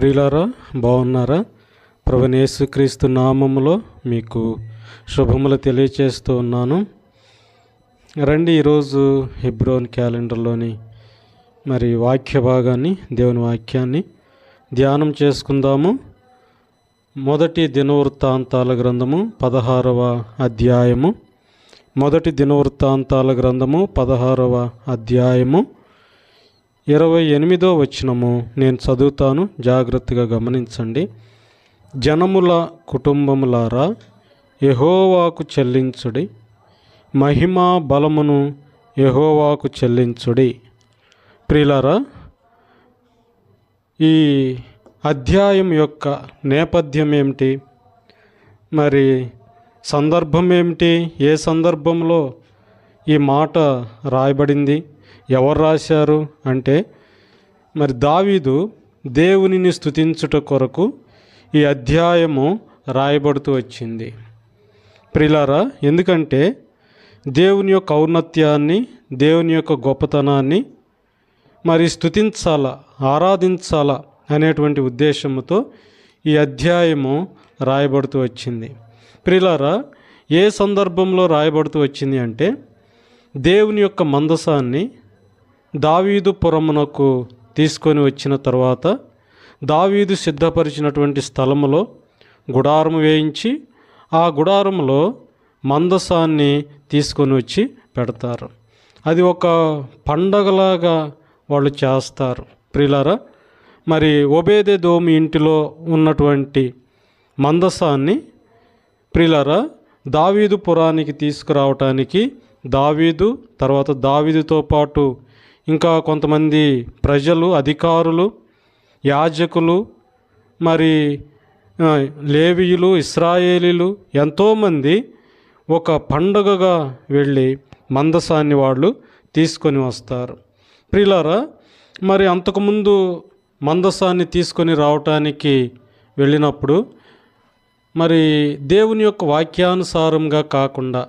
ప్రియులారా బాగున్నారా? ప్రభునేసుక్రీస్తు నామములో మీకు శుభములు తెలియచేస్తూ ఉన్నాను. రండి ఈరోజు హిబ్రోన్ క్యాలెండర్లోని మరి వాక్య భాగాన్ని దేవుని వాక్యాన్ని ధ్యానం చేసుకుందాము. మొదటి దినవృత్తాంతాల గ్రంథము పదహారవ అధ్యాయము. మొదటి దినవృత్తాంతాల గ్రంథము పదహారవ అధ్యాయము. ఇరవై ఎనిమిదో వచనము నేను చదువుతాను. జాగ్రత్తగా గమనించండి. జనముల కుటుంబములారా యహోవాకు చెల్లించుడి. మహిమా బలమును యహోవాకు చెల్లించుడి. ప్రియులారా ఈ అధ్యాయం యొక్క నేపథ్యం ఏమిటి? మరి సందర్భం ఏమిటి? ఏ సందర్భంలో ఈ మాట రాయబడింది? ఎవరు రాశారు అంటే మరి దావీదు దేవునిని స్తుతించుట కొరకు ఈ అధ్యాయము రాయబడుతూ వచ్చింది. ప్రిలారా ఎందుకంటే దేవుని యొక్క ఔన్నత్యాన్ని దేవుని యొక్క గొప్పతనాన్ని మరి స్థుతించాలా ఆరాధించాలా అనేటువంటి ఉద్దేశంతో ఈ అధ్యాయము రాయబడుతూ వచ్చింది. ప్రిలారా ఏ సందర్భంలో రాయబడుతూ వచ్చింది అంటే దేవుని యొక్క మందసాన్ని దావీదు పురమునకు తీసుకొని వచ్చిన తర్వాత దావీదు సిద్ధపరిచినటువంటి స్థలములో గుడారం వేయించి ఆ గుడారంలో మందసాన్ని తీసుకొని వచ్చి పెడతారు. అది ఒక పండగలాగా వాళ్ళు చేస్తారు. ప్రిలారా మరి ఒబేదే దోమి ఇంటిలో ఉన్నటువంటి మందసాన్ని ప్రిలారా దావీదు పురానికి తీసుకురావటానికి దావీదు తర్వాత దావీదుతో పాటు ఇంకా కొంతమంది ప్రజలు అధికారులు యాజకులు మరి లేవీయులు ఇస్రాయేలీలు ఎంతోమంది ఒక పండుగగా వెళ్ళి మందసాన్ని వాళ్ళు తీసుకొని వస్తారు. ప్రిలారా మరి అంతకుముందు మందసాన్ని తీసుకొని రావటానికి వెళ్ళినప్పుడు మరి దేవుని యొక్క వాక్యానుసారంగా కాకుండా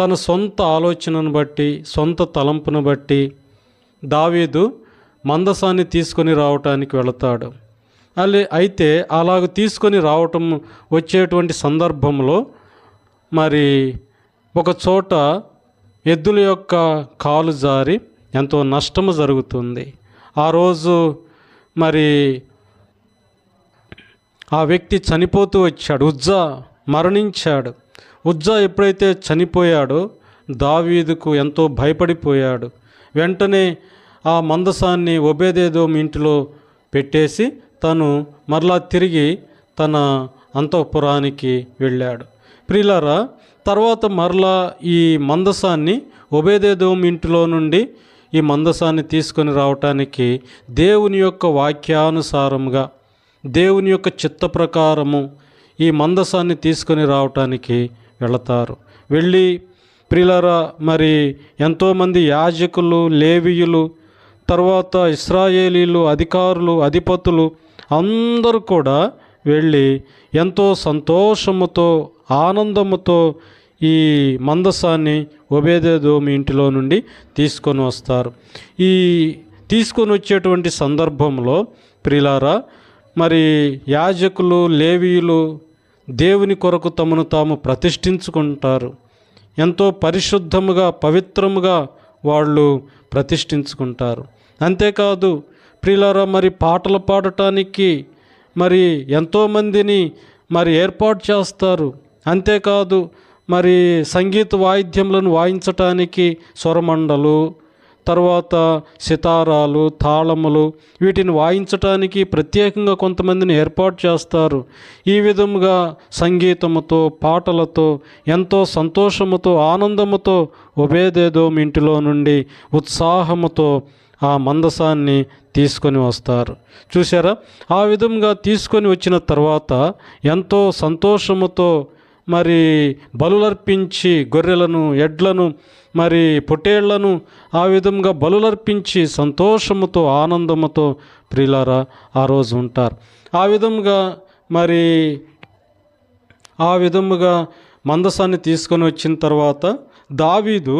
తన సొంత ఆలోచనను బట్టి సొంత తలంపును బట్టి దావీదు మందసాన్ని తీసుకొని రావటానికి వెళతాడు. అలా అయితే అలాగ తీసుకొని రావటం వచ్చేటువంటి సందర్భంలో మరి ఒక చోట ఎద్దుల యొక్క కాలు జారి ఎంతో నష్టము జరుగుతుంది. ఆ రోజు మరి ఆ వ్యక్తి చనిపోతూ వచ్చాడు. ఉజ్జా మరణించాడు. ఉజ్జా ఎప్పుడైతే చనిపోయాడో దావీదుకు ఎంతో భయపడిపోయాడు. వెంటనే ఆ మందసాన్ని ఒబేదేదోం ఇంటిలో పెట్టేసి తను మరలా తిరిగి తన అంతఃపురానికి వెళ్ళాడు. ప్రిలారా తర్వాత మరలా ఈ మందసాన్ని ఒబేదేదోం ఇంటిలో నుండి ఈ మందసాన్ని తీసుకొని రావటానికి దేవుని యొక్క వాక్యానుసారముగా దేవుని యొక్క చిత్త ప్రకారము ఈ మందసాన్ని తీసుకొని రావటానికి వెళతారు. వెళ్ళి ప్రిలరా మరి ఎంతోమంది యాజకులు లేవీయులు తర్వాత ఇస్రాయేలీలు అధికారులు అధిపతులు అందరూ కూడా వెళ్ళి ఎంతో సంతోషముతో ఆనందముతో ఈ మందసాన్ని ఒబేదేదోమి ఇంటిలో నుండి తీసుకొని వస్తారు. ఈ తీసుకొని వచ్చేటువంటి సందర్భంలో ప్రిలారా మరి యాజకులు లేవీయులు దేవుని కొరకు తమను తాము ప్రతిష్ఠించుకుంటారు. ఎంతో పరిశుద్ధముగా పవిత్రముగా వాళ్ళు ప్రతిష్ఠించుకుంటారు. అంతేకాదు ప్రియులారా మరి పాటలు పాడటానికి మరి ఎంతోమందిని మరి ఏర్పాటు చేస్తారు. అంతేకాదు మరి సంగీత వాయిద్యములను వాయించటానికి స్వరమండలు తర్వాత సితారాలు తాళములు వీటిని వాయించటానికి ప్రత్యేకంగా కొంతమందిని ఏర్పాటు చేస్తారు. ఈ విధముగా సంగీతముతో పాటలతో ఎంతో సంతోషముతో ఆనందముతో ఒబేదేదోం ఇంటిలో నుండి ఉత్సాహముతో ఆ మందసాన్ని తీసుకొని వస్తారు. చూసారా ఆ విధంగా తీసుకొని వచ్చిన తర్వాత ఎంతో సంతోషముతో మరి బలులర్పించి గొర్రెలను ఎడ్లను మరి పొట్టేళ్ళను ఆ విధంగా బలులర్పించి సంతోషముతో ఆనందముతో ప్రియులారా ఆ రోజు ఉంటారు. ఆ విధముగా మరి ఆ విధముగా మందసాన్ని తీసుకొని వచ్చిన తర్వాత దావీదు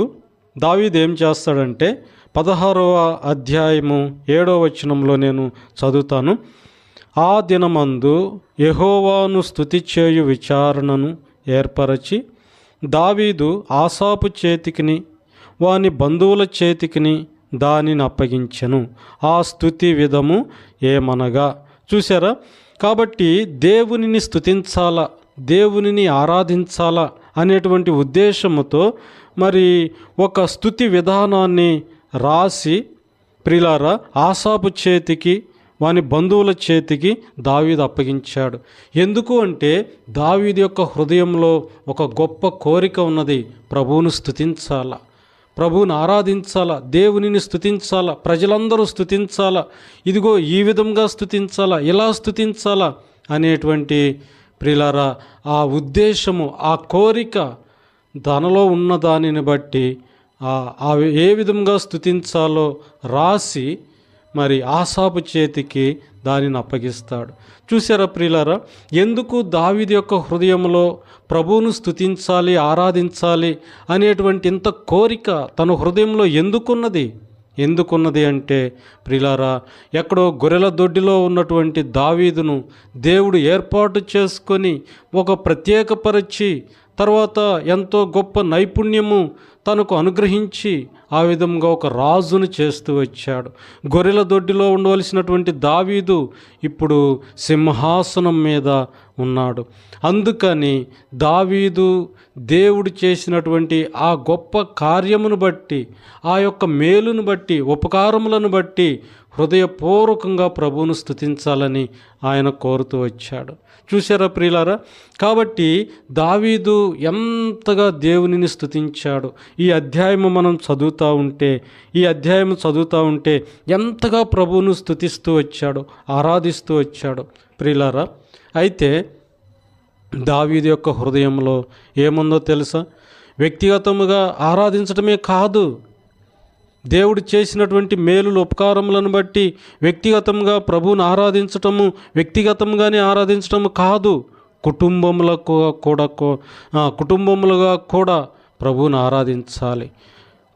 దావీదు ఏం చేస్తాడంటే పదహారవ అధ్యాయము ఏడవ వచనంలో నేను చదువుతాను. ఆ దినమందు యహోవాను స్థుతి చేయు విచారణను ఏర్పరచి దావీదు ఆసాపు చేతికిని వాని బంధువుల చేతికిని దానిని అప్పగించెను. ఆ స్థుతి విధము ఏమనగా? చూసారా కాబట్టి దేవునిని స్థుతించాలా దేవునిని ఆరాధించాలా? అనేటువంటి ఉద్దేశముతో మరి ఒక స్థుతి విధానాన్ని రాసి ప్రిలారా ఆసాపు చేతికి వాని బంధువుల చేతికి దావీదు అప్పగించాడు. ఎందుకు అంటే దావీదు యొక్క హృదయంలో ఒక గొప్ప కోరిక ఉన్నది. ప్రభువును స్థుతించాల ప్రభువుని ఆరాధించాలా? దేవునిని స్థుతించాలా ప్రజలందరూ స్థుతించాలా ఇదిగో ఈ విధంగా స్థుతించాలా ఇలా స్థుతించాలా అనేటువంటి ప్రిలారా ఆ ఉద్దేశము ఆ కోరిక తనలో ఉన్న దానిని బట్టి ఏ విధంగా స్థుతించాలో రాసి మరి ఆసాపు చేతికి దానిని అప్పగిస్తాడు. చూసారా ప్రియులారా? ఎందుకు దావిది యొక్క హృదయంలో ప్రభువును స్తుతించాలి ఆరాధించాలి అనేటువంటి ఇంత కోరిక తన హృదయంలో ఎందుకున్నది? ఎందుకున్నది అంటే ప్రిలారా ఎక్కడో గొర్రెల దొడ్డిలో ఉన్నటువంటి దావీదును దేవుడు ఏర్పాటు చేసుకొని ఒక ప్రత్యేకపరిచి తర్వాత ఎంతో గొప్ప నైపుణ్యము తనకు అనుగ్రహించి ఆ విధంగా ఒక రాజును చేస్తూ వచ్చాడు. గొర్రెల దొడ్డిలో ఉండవలసినటువంటి దావీదు ఇప్పుడు సింహాసనం మీద ఉన్నాడు. అందుకని దావీదు దేవుడు చేసినటువంటి ఆ గొప్ప కార్యమును బట్టి ఆ యొక్క మేలును బట్టి ఉపకారములను బట్టి హృదయపూర్వకంగా ప్రభువును స్తుతించాలని ఆయన కోరుతూ వచ్చాడు. చూసారా ప్రియులారా? కాబట్టి దావీదు ఎంతగా దేవునిని స్థుతించాడు ఈ అధ్యాయము మనం చదువుతూ ఉంటే ఈ అధ్యాయం చదువుతూ ఉంటే ఎంతగా ప్రభువును స్తుతిస్తూ వచ్చాడు ఆరాధిస్తూ వచ్చాడు. ప్రియులారా అయితే దావీది యొక్క హృదయంలో ఏముందో తెలుసా? వ్యక్తిగతముగా ఆరాధించడమే కాదు. దేవుడు చేసినటువంటి మేలులు ఉపకారములను బట్టి వ్యక్తిగతంగా ప్రభువుని ఆరాధించటము వ్యక్తిగతంగానే ఆరాధించటము కాదు. కుటుంబములకు కూడా కుటుంబములుగా కూడా ప్రభువును ఆరాధించాలి.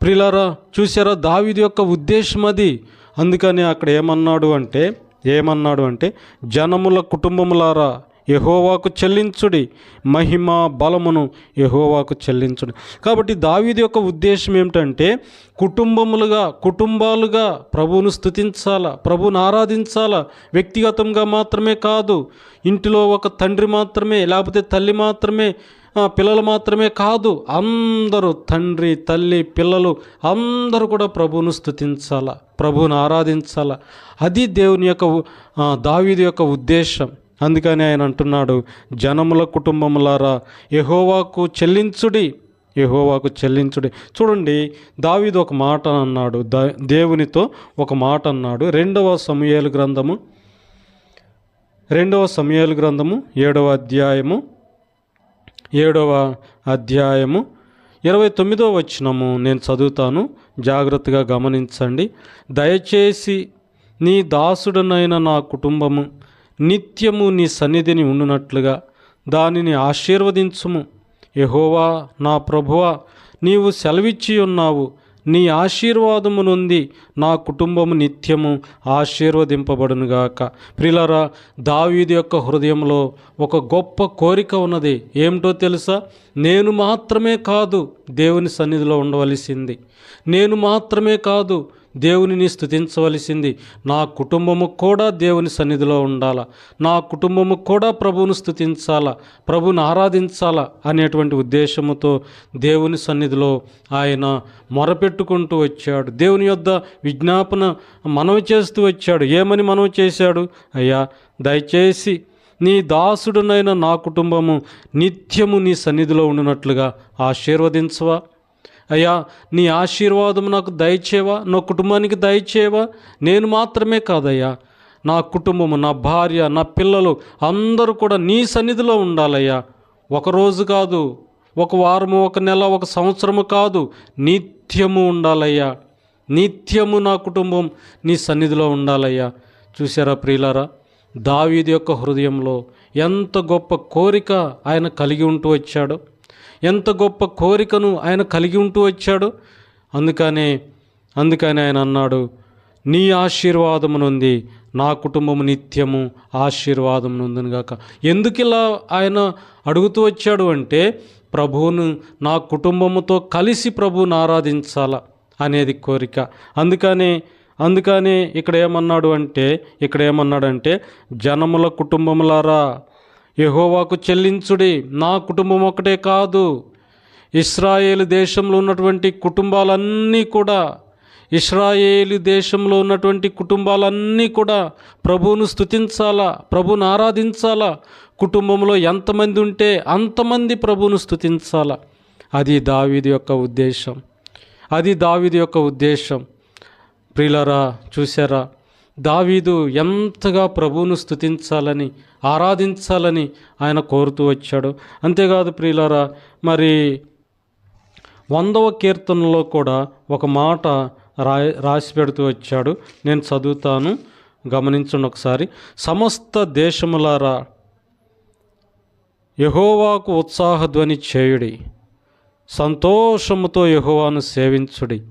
ప్రిలారా చూసారా దావిది యొక్క ఉద్దేశం అది. అందుకని అక్కడ ఏమన్నాడు అంటే ఏమన్నాడు అంటే జనముల కుటుంబములారా యహోవాకు చెల్లించుడి. మహిమ బలమును యహోవాకు చెల్లించుడి. కాబట్టి దావీది యొక్క ఉద్దేశం ఏమిటంటే కుటుంబములుగా కుటుంబాలుగా ప్రభువును స్తుతించాలా ప్రభువును ఆరాధించాలా? వ్యక్తిగతంగా మాత్రమే కాదు. ఇంటిలో ఒక తండ్రి మాత్రమే లేకపోతే తల్లి మాత్రమే పిల్లలు మాత్రమే కాదు అందరూ తండ్రి తల్లి పిల్లలు అందరూ కూడా ప్రభువును స్థుతించాల ప్రభువును ఆరాధించాలా. అది దేవుని యొక్క దావీది యొక్క ఉద్దేశం. అందుకని ఆయన అంటున్నాడు జనముల కుటుంబములారా యహోవాకు చెల్లించుడి యహోవాకు చెల్లించుడి. చూడండి దావీదు ఒక మాట అన్నాడు ద దేవునితో ఒక మాట అన్నాడు. రెండవ సమయాలు గ్రంథము రెండవ సమయాలు గ్రంథము ఏడవ అధ్యాయము ఏడవ అధ్యాయము ఇరవై తొమ్మిదవ వచనము నేను చదువుతాను. జాగ్రత్తగా గమనించండి. దయచేసి నీ దాసుడనైన నా కుటుంబము నిత్యము నీ సన్నిధిని ఉండునట్లుగా దానిని ఆశీర్వదించుము. యహోవా నా ప్రభువా నీవు సెలవిచ్చి ఉన్నావు. నీ ఆశీర్వాదము నుండి నా కుటుంబము నిత్యము ఆశీర్వదింపబడునుగాక. ప్రిలరా దావీది యొక్క హృదయంలో ఒక గొప్ప కోరిక ఉన్నది. ఏమిటో తెలుసా? నేను మాత్రమే కాదు దేవుని సన్నిధిలో ఉండవలసింది. నేను మాత్రమే కాదు దేవునిని స్థుతించవలసింది నా కుటుంబము కూడా దేవుని సన్నిధిలో ఉండాలా? నా కుటుంబము కూడా ప్రభువును స్థుతించాలా ప్రభుని ఆరాధించాలా? అనేటువంటి ఉద్దేశముతో దేవుని సన్నిధిలో ఆయన మొరపెట్టుకుంటూ వచ్చాడు. దేవుని యొద్ద విజ్ఞాపన మనవి చేస్తూ వచ్చాడు. ఏమని మనవి చేశాడు? అయ్యా దయచేసి నీ దాసుడునైన నా కుటుంబము నిత్యము నీ సన్నిధిలో ఉండినట్లుగా ఆశీర్వదించవా? అయ్యా నీ ఆశీర్వాదం నాకు దయచేవా నా కుటుంబానికి దయచేవా? నేను మాత్రమే కాదయ్యా. నా కుటుంబము నా భార్య నా పిల్లలు అందరూ కూడా నీ సన్నిధిలో ఉండాలయ్యా. ఒకరోజు కాదు ఒక వారము ఒక నెల ఒక సంవత్సరము కాదు నిత్యము ఉండాలయ్యా. నిత్యము నా కుటుంబం నీ సన్నిధిలో ఉండాలయ్యా. చూసారా ప్రియులారా? దావీది యొక్క హృదయంలో ఎంత గొప్ప కోరిక ఆయన కలిగి ఉంటూ వచ్చాడో. ఎంత గొప్ప కోరికను ఆయన కలిగి ఉంటూ వచ్చాడు? అందుకనే అందుకని ఆయన అన్నాడు నీ ఆశీర్వాదము నుండి నా కుటుంబము నిత్యము ఆశీర్వాదం గాక. ఎందుకు ఇలా ఆయన అడుగుతూ వచ్చాడు అంటే ప్రభువును నా కుటుంబముతో కలిసి ప్రభువును ఆరాధించాలా అనేది కోరిక. అందుకనే అందుకనే ఇక్కడ ఏమన్నాడు అంటే ఇక్కడ ఏమన్నాడంటే జనముల కుటుంబములారా యహోవాకు చెల్లించుడి. నా కుటుంబం ఒకటే కాదు. ఇస్రాయేలు దేశంలో ఉన్నటువంటి కుటుంబాలన్నీ కూడా ఇస్రాయేలు దేశంలో ఉన్నటువంటి కుటుంబాలన్నీ కూడా ప్రభువును స్థుతించాలా ప్రభువును ఆరాధించాలా? కుటుంబంలో ఎంతమంది ఉంటే అంతమంది ప్రభువును స్థుతించాలా అది దావీది యొక్క ఉద్దేశం. అది దావీది యొక్క ఉద్దేశం. ప్రియులరా చూసారా దావీదు ఎంతగా ప్రభువును స్థుతించాలని ఆరాధించాలని ఆయన కోరుతూ వచ్చాడు. అంతేకాదు ప్రియులరా మరి వందవ కీర్తనలో కూడా ఒక మాట రా రాసి పెడుతూ వచ్చాడు. నేను చదువుతాను గమనించండి ఒకసారి. సమస్త దేశములారా యహోవాకు ఉత్సాహధ్వని చేయుడి. సంతోషముతో యహోవాను సేవించుడి.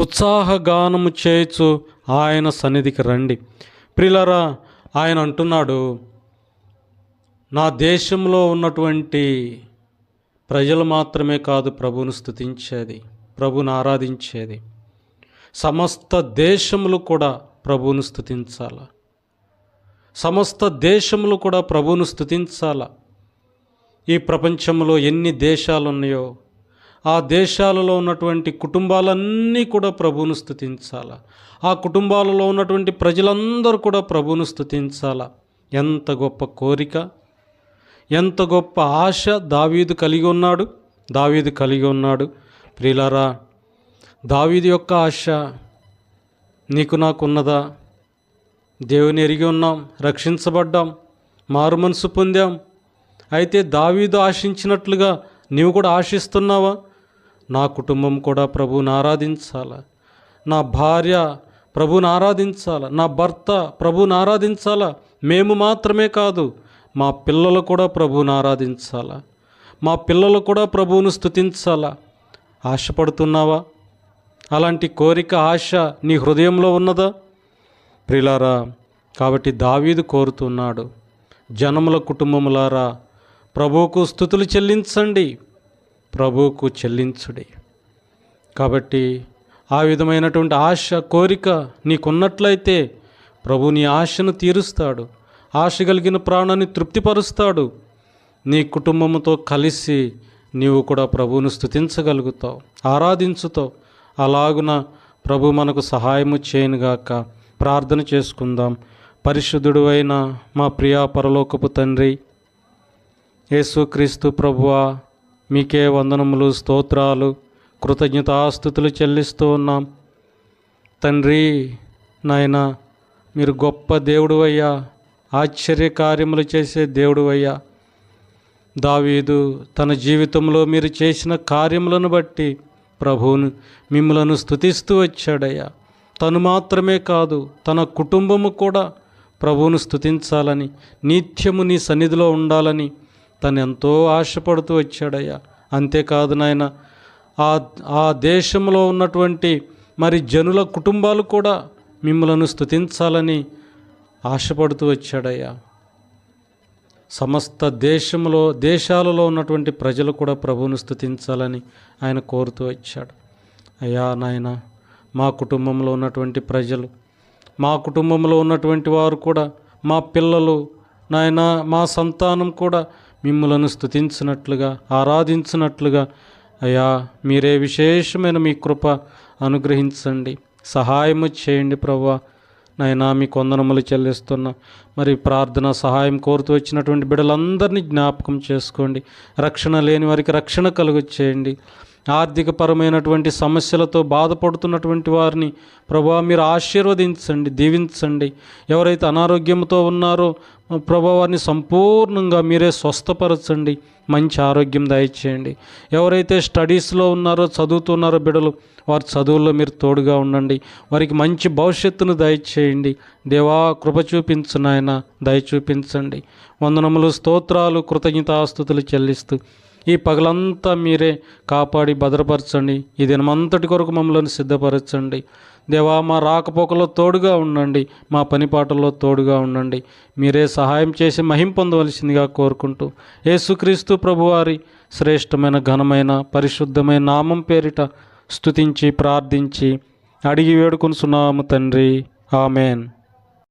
ఉత్సాహగానము చేయొచ్చు ఆయన సన్నిధికి రండి. ప్రిలరా ఆయన అంటున్నాడు నా దేశంలో ఉన్నటువంటి ప్రజలు మాత్రమే కాదు ప్రభువును స్థుతించేది ప్రభువును ఆరాధించేది. సమస్త దేశములు కూడా ప్రభువును స్థుతించాల సమస్త దేశములు కూడా ప్రభువును స్థుతించాల ఈ ప్రపంచంలో ఎన్ని దేశాలు ఉన్నాయో ఆ దేశాలలో ఉన్నటువంటి కుటుంబాలన్నీ కూడా ప్రభువును స్థుతించాల? ఆ కుటుంబాలలో ఉన్నటువంటి ప్రజలందరూ కూడా ప్రభువును స్థుతించాల? ఎంత గొప్ప కోరిక ఎంత గొప్ప ఆశ దావీదు కలిగి ఉన్నాడు దావీదు కలిగి ఉన్నాడు. ప్రియులారా దావీదు యొక్క ఆశ నీకు నాకున్నదా? దేవుని ఎరిగి ఉన్నాం రక్షించబడ్డాం మారు మనసు పొందాం. అయితే దావీదు ఆశించినట్లుగా నీవు కూడా ఆశిస్తున్నావా? నా కుటుంబం కూడా ప్రభువుని ఆరాధించాల. నా భార్య ప్రభువుని ఆరాధించాల. నా భర్త ప్రభువుని ఆరాధించాలా. మేము మాత్రమే కాదు మా పిల్లలు కూడా ప్రభువుని ఆరాధించాలా. మా పిల్లలు కూడా ప్రభువును స్థుతించాలా ఆశపడుతున్నావా? అలాంటి కోరిక ఆశ నీ హృదయంలో ఉన్నదా? ప్రిలారా కాబట్టి దావీదు కోరుతున్నాడు జనముల కుటుంబములారా ప్రభువుకు స్థుతులు చెల్లించండి. ప్రభువుకు చెల్లించుడి. కాబట్టి ఆ విధమైనటువంటి ఆశ కోరిక నీకున్నట్లయితే ప్రభు నీ ఆశను తీరుస్తాడు. ఆశ కలిగిన ప్రాణాన్ని తృప్తిపరుస్తాడు. నీ కుటుంబముతో కలిసి నీవు కూడా ప్రభువును స్థుతించగలుగుతావు ఆరాధించుతావు. అలాగున ప్రభు మనకు సహాయము చేయనుగాక ప్రార్థన చేసుకుందాం. పరిశుద్ధుడు అయిన మా ప్రియా పరలోకపు తండ్రి యేసుక్రీస్తు ప్రభువా మీకే వందనములు స్తోత్రాలు కృతజ్ఞతాస్థుతులు చెల్లిస్తూ ఉన్నాం. తండ్రి నాయన మీరు గొప్ప దేవుడు అయ్యా ఆశ్చర్య కార్యములు చేసే దేవుడు అయ్యా దావీదు తన జీవితంలో మీరు చేసిన కార్యములను బట్టి ప్రభువును మిమ్మలను స్థుతిస్తూ వచ్చాడయ్యా. తను మాత్రమే కాదు తన కుటుంబము కూడా ప్రభువును స్థుతించాలని నిత్యము నీ సన్నిధిలో ఉండాలని తను ఎంతో ఆశపడుతూ వచ్చాడయ్యా. అంతేకాదు నాయన ఆ ఆ దేశంలో ఉన్నటువంటి మరి జనుల కుటుంబాలు కూడా మిమ్మలను స్థుతించాలని ఆశపడుతూ వచ్చాడయ్యా. సమస్త దేశంలో దేశాలలో ఉన్నటువంటి ప్రజలు కూడా ప్రభువును స్థుతించాలని ఆయన కోరుతూ వచ్చాడు. అయ్యా నాయన మా కుటుంబంలో ఉన్నటువంటి ప్రజలు మా కుటుంబంలో ఉన్నటువంటి వారు కూడా మా పిల్లలు నాయన మా సంతానం కూడా మిమ్మలను స్తుతించినట్లుగా ఆరాధించినట్లుగా. అయ్యా మీరే విశేషమైన మీ కృప అనుగ్రహించండి. సహాయము చేయండి ప్రభా నాయనా మీ కొందనములు చెల్లిస్తున్నా మరి ప్రార్థన సహాయం కోరుతూ వచ్చినటువంటి బిడ్డలందరినీ జ్ఞాపకం చేసుకోండి. రక్షణ లేని వారికి రక్షణ కలుగు చేయండి ఆర్థికపరమైనటువంటి సమస్యలతో బాధపడుతున్నటువంటి వారిని ప్రభా మీరు ఆశీర్వదించండి దీవించండి. ఎవరైతే అనారోగ్యంతో ఉన్నారో ప్రభా వారిని సంపూర్ణంగా మీరే స్వస్థపరచండి మంచి ఆరోగ్యం దయచేయండి. ఎవరైతే స్టడీస్లో ఉన్నారో చదువుతున్నారో బిడలు వారి చదువుల్లో మీరు తోడుగా ఉండండి. వారికి మంచి భవిష్యత్తును దయచేయండి. దేవా కృప చూపించు నాయన దయ చూపించండి. వందనములు స్తోత్రాలు కృతజ్ఞతాస్తుతులు చెల్లిస్తూ ఈ పగలంతా మీరే కాపాడి భద్రపరచండి. ఈ దినమంతటి కొరకు మమ్మల్ని సిద్ధపరచండి. దేవా మా రాకపోకలో తోడుగా ఉండండి. మా పనిపాటల్లో తోడుగా ఉండండి. మీరే సహాయం చేసి మహిం పొందవలసిందిగా కోరుకుంటూ యేసుక్రీస్తు ప్రభువారి శ్రేష్టమైన ఘనమైన పరిశుద్ధమైన నామం పేరిట స్తుతించి ప్రార్థించి అడిగి వేడుకొనుచున్నాము తండ్రి. ఆమెన్.